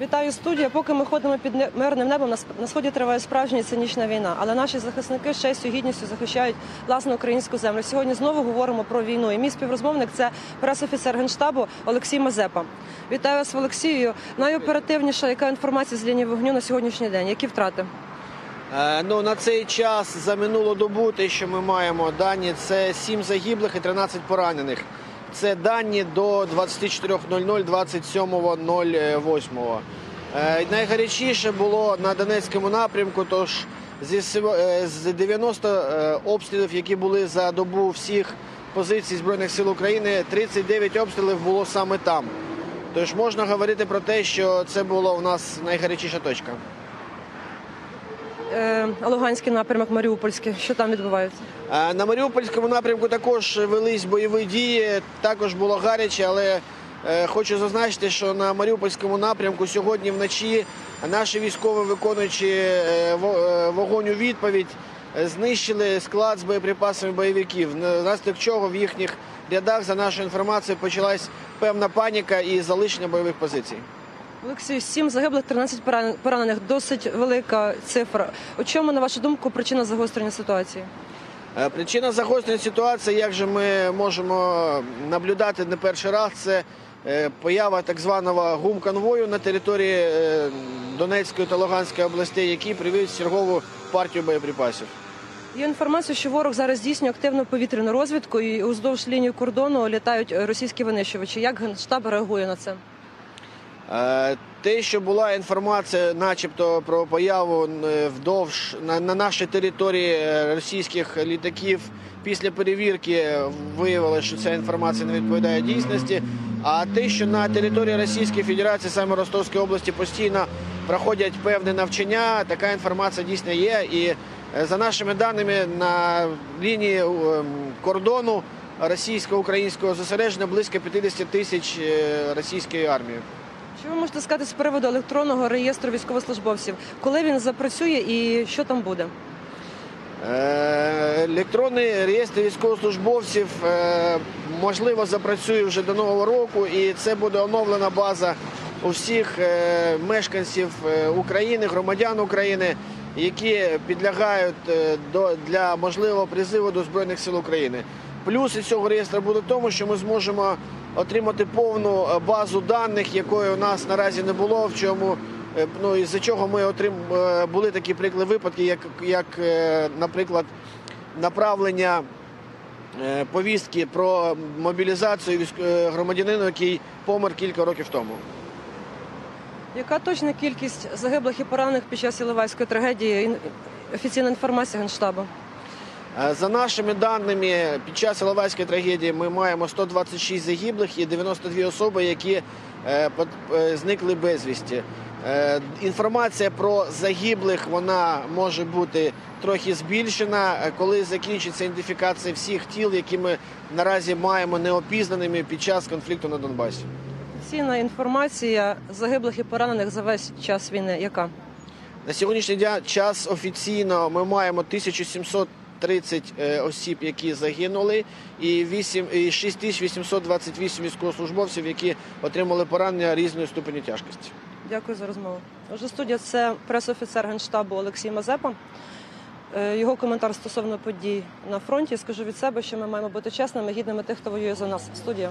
Вітаю студія. Поки ми ходимо під мирним небом, на сході триває справжня цинічна війна. Але наші захисники з честю гідністю захищають власну українську землю. Сьогодні знову говоримо про війну. І мій співрозмовник це пресофіцер генштабу Олексій Мазепа. Вітаю вас, Олексію. Найоперативніша яка інформація з лінії вогню на сьогоднішній день? Які втрати? Е, Ну, на цей час за минулу добу, те, що ми маємо дані, це 7 загиблих і 13 поранених. Це дані до 24.00 27.08. Е, Найгарячіше було на Донецькому напрямку, тож е, з 90 е, обстрілів, які були за добу всіх позицій Збройних сил України, 39 обстрілів було саме там. Тож можна говорити про те, що це була у нас найгарячіша точка. Е, Луганський напрямок, Маріупольський. Що там відбувається? Е, На Маріупольському напрямку також велись бойові дії, також було гаряче, але е, хочу зазначити, що на Маріупольському напрямку сьогодні вночі наші військові, виконуючи во- вогонь у відповідь, знищили склад з боєприпасами бойовиків. Наслідок чого в їхніх рядах, за нашою інформацією, почалась певна паніка і залишення бойових позицій. Олексій, 7 загиблих, 13 поран- поранених. Досить велика цифра. У чому, на вашу думку, причина загострення ситуації? Е, Причина загострення ситуації, як же ми можемо наблюдати не перший раз, це е, поява так званого гум-конвою на території е, Донецької та Луганської областей, який привіз чергову партію боєприпасів. Є інформація, що ворог зараз здійснює активну повітряну розвідку і уздовж лінії кордону літають російські винищувачі. Як генштаб реагує на це? Е, Те, що була інформація, начебто, про появу е, вдовж на, на нашій території е, російських літаків, після перевірки виявилося, що ця інформація не відповідає дійсності. А те, що на території Російської Федерації, саме Ростовської області, постійно проходять певні навчання, така інформація дійсно є. І за нашими даними на лінії е, кордону російсько-українського зосередження близько 50 тисяч російської армії. Що ви можете сказати з приводу електронного реєстру військовослужбовців? Коли він запрацює і що там буде? Е, Електронний реєстр військовослужбовців е, можливо запрацює вже до нового року, і це буде оновлена база всіх е, мешканців України, громадян України, які підлягають для можливого призиву до збройних сил України. Плюси цього реєстру буде в тому, що ми зможемо отримати повну е, базу даних, якої у нас наразі не було. В чому е, ну із-за чого ми отрим е, були такі приклади випадки, як, як наприклад, направлення повістки про мобілізацію громадянину, який помер кілька років тому. Яка точна кількість загиблих і поранених під час Іловайської трагедії? Офіційна інформація генштабу. Е, за нашими даними, під час Іловайської трагедії ми маємо 126 загиблих і 92 особи, які е, е, зникли безвісті. Інформація про загиблих вона може бути трохи збільшена, коли закінчиться ідентифікація всіх тіл, які ми наразі маємо неопізнаними під час конфлікту на Донбасі. Цінна інформація загиблих і поранених за весь час війни. Яка на сьогоднішній час офіційно ми маємо 1700 30 е, осіб, які загинули, і 6828 військовослужбовців, які отримали поранення різної ступені тяжкості. Дякую за розмову. Отже, студія це пресофіцер генштабу Олексій Мазепа. Е, його коментар стосовно подій на фронті. Скажу від себе, що ми маємо бути чесними, гідними тих, хто воює за нас. Студія.